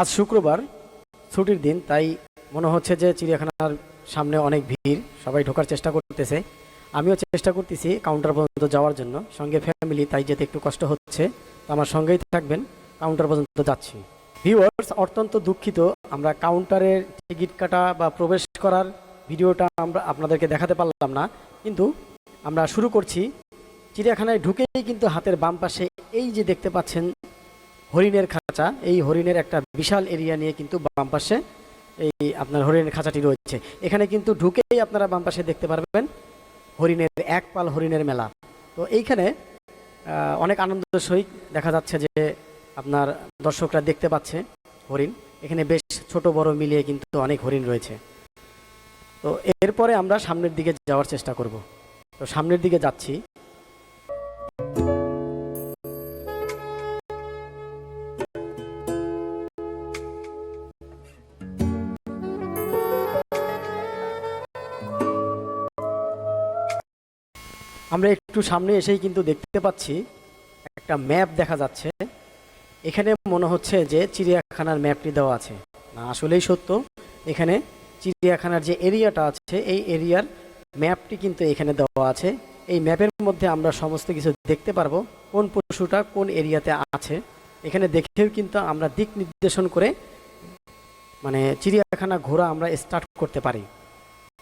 আজ শুক্রবার, ছুটির দিন, তাই মনে হচ্ছে যে চিড়িয়াখানার সামনে অনেক ভিড়, সবাই ঢোকার চেষ্টা করতেছে। আমিও চেষ্টা করতেছি কাউন্টার পর্যন্ত যাওয়ার জন্য, সঙ্গে ফ্যামিলি তাই যেতে একটু কষ্ট হচ্ছে। তো আমার সঙ্গেই থাকবেন, কাউন্টার পর্যন্ত যাচ্ছি। ভিউয়ার্স অত্যন্ত দুঃখিত, আমরা কাউন্টারের টিকিট কাটা বা প্রবেশ করার ভিডিওটা আমরা আপনাদেরকে দেখাতে পারলাম না, কিন্তু আমরা শুরু করছি। চিড়িয়াখানায় ঢুকেই কিন্তু হাতের বাম পাশে এই যে দেখতে পাচ্ছেন হরিণের খাঁচা। এই হরিণের একটা বিশাল এরিয়া নিয়ে কিন্তু বাম পাশে এই আপনার হরিণের খাঁচাটি রয়েছে। এখানে কিন্তু ঢুকেই আপনারা বাম পাশে দেখতে পারবেন হরিণের এক পাল হরিণের মেলা। তো এইখানে অনেক আনন্দ সহিত দেখা যাচ্ছে যে আপনার দর্শকরা দেখতে পাচ্ছে হরিণ। এখানে বেশ ছোট বড় মিলিয়ে কিন্তু অনেক হরিণ রয়েছে। তো এরপরে আমরা সামনের দিকে যাওয়ার চেষ্টা করব। তো সামনের দিকে যাচ্ছি। আমরা একটু সামনে এসেই কিন্তু দেখতে পাচ্ছি একটা ম্যাপ দেখা যাচ্ছে। এখানে মনে হচ্ছে যে চিড়িয়াখানার ম্যাপটি দেওয়া আছে। না, আসলেই সত্য। এখানে চিড়িয়াখানার যে এরিয়াটা আছে, এই এরিয়ার ম্যাপটি কিন্তু এখানে দেওয়া আছে। এই ম্যাপের মধ্যে আমরা সমস্ত কিছু দেখতে পারব, কোন পশুটা কোন এরিয়াতে আছে। এখানে দেখেও কিন্তু আমরা দিক নির্দেশন করে মানে চিড়িয়াখানা ঘোরা আমরা স্টার্ট করতে পারি।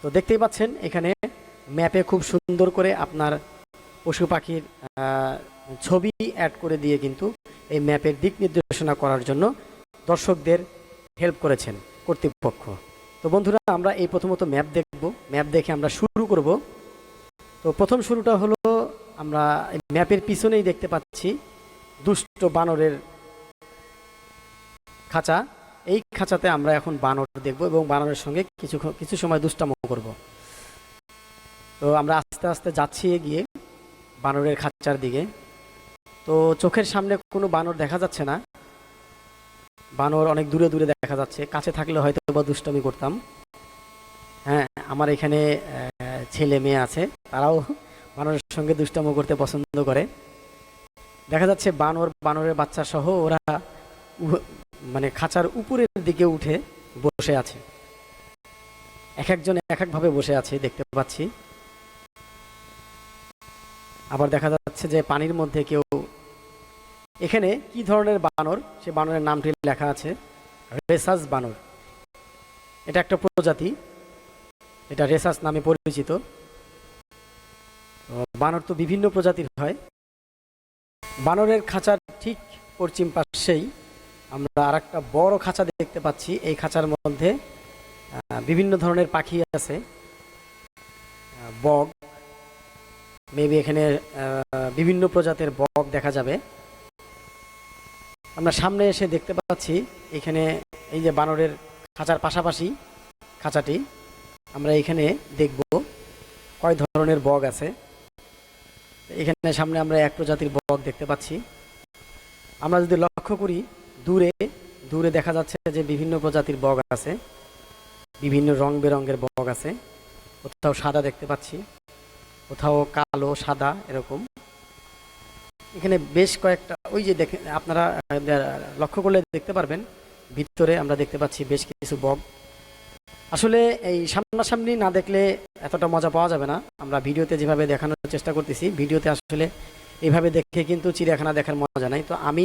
তো দেখতেই পাচ্ছেন, এখানে ম্যাপে খুব সুন্দর করে আপনার পশু পাখির ছবি অ্যাড করে দিয়ে কিন্তু এই ম্যাপের দিক নির্দেশনা করার জন্য দর্শকদের হেল্প করেছেন কর্তৃপক্ষ। তো বন্ধুরা, আমরা এই প্রথমত ম্যাপ দেখব। ম্যাপ দেখে আমরা শুরু করব। তো প্রথম শুরুটা হলো, আমরা ম্যাপের পিছনেই দেখতে পাচ্ছি দুষ্ট বানরের খাঁচা। এই খাঁচাতে আমরা এখন বানর দেখব এবং বানরের সঙ্গে কিছু কিছু সময় দুষ্টামো করব। তো আমরা আস্তে আস্তে যাচ্ছি এগিয়ে বানরের খাঁচার দিকে। তো চোখের সামনে কোনো বানর দেখা যাচ্ছে না। বানর অনেক দূরে দূরে দেখা যাচ্ছে। কাছে থাকলে হয়তো বা দুষ্টামি করতাম। হ্যাঁ আমার এখানে ছেলে মেয়ে আছে। তারাও বানরের সঙ্গে দুষ্টামো করতে পছন্দ করে। দেখা যাচ্ছে বানর, বানরের বাচ্চা সহ ওরা মানে খাঁচার উপরের দিকে উঠে বসে আছে। এক একজন এক একভাবে বসে আছে, দেখতে পাচ্ছি। আবার দেখা যাচ্ছে যে পানির মধ্যে কেউ এখানে কি ধরনের বানর? সে বানরের নামটি লেখা আছে, রেসাস বানর। এটা একটা প্রজাতি, এটা রেসাস নামে পরিচিত। বানর তো বিভিন্ন প্রজাতির হয়। বানরের খাঁচার ঠিক পশ্চিম পাশেই আমরা আর একটা বড় খাঁচা দেখতে পাচ্ছি। এই খাঁচার মধ্যে বিভিন্ন ধরনের পাখি আছে। বগ মেবি এখানে বিভিন্ন প্রজাতির বক দেখা যাবে। আমরা সামনে এসে দেখতে পাচ্ছি, এখানে এই যে বানরের খাঁচার পাশাপাশি খাঁচাটি, আমরা এখানে দেখব কয় ধরনের বগ আছে। এখানে সামনে আমরা এক প্রজাতির বক দেখতে পাচ্ছি। আমরা যদি লক্ষ্য করি, দূরে দূরে দেখা যাচ্ছে যে বিভিন্ন প্রজাতির বগ আছে। বিভিন্ন রং বেরঙের বগ আছে। কোথাও সাদা দেখতে পাচ্ছি। কোথাও কালো, সাদা এরকম। এখানে বেশ কয়েকটা, ওই যে দেখে, আপনারা লক্ষ্য করলে দেখতে পারবেন, ভিতরে আমরা দেখতে পাচ্ছি বেশ কিছু বগ। আসলে এই সামনাসামনি না দেখলে এতটা মজা পাওয়া যাবে না। আমরা ভিডিওতে যেভাবে দেখানোর চেষ্টা করতেছি, ভিডিওতে আসলে এইভাবে দেখে কিন্তু চিড়িয়াখানা দেখার মজা নাই। তো আমি